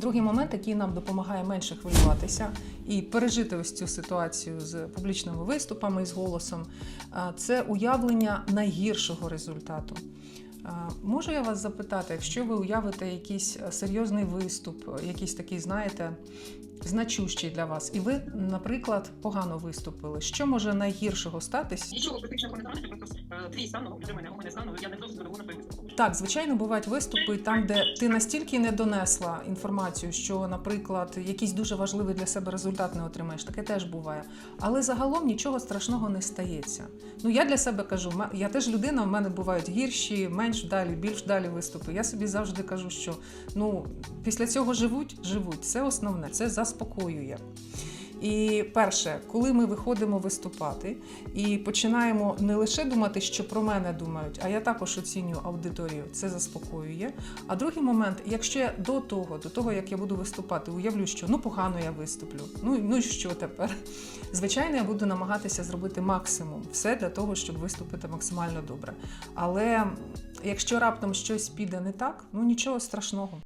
Другий момент, який нам допомагає менше хвилюватися і пережити ось цю ситуацію з публічними виступами і з голосом, це уявлення найгіршого результату. Можу я вас запитати, якщо ви уявите якийсь е, серйозний виступ, е, якийсь такий, знаєте, значущий для вас, і ви, наприклад, погано виступили, що може найгіршого статись? Нічого критичного не станеться, просто е, твій стан ну, для мене, у мене стан, ну, я не зовсім задоволена твоїм. Так, звичайно, бувають виступи там, де ти настільки не донесла інформацію, що, наприклад, якийсь дуже важливий для себе результат не отримаєш. Таке теж буває. Але загалом нічого страшного не стається. Ну я для себе кажу, я теж людина, в мене бувають гірші, менш вдалі, більш вдалі виступи. Я собі завжди кажу, що ну після цього живуть, живуть. Це основне, це заспокоює. І перше, коли ми виходимо виступати і починаємо не лише думати, що про мене думають, а я також оцінюю аудиторію, це заспокоює. А другий момент, якщо я до того, до того як я буду виступати, уявлю, що ну погано я виступлю, ну, ну і що тепер? Звичайно, я буду намагатися зробити максимум, все для того, щоб виступити максимально добре. Але якщо раптом щось піде не так, ну нічого страшного.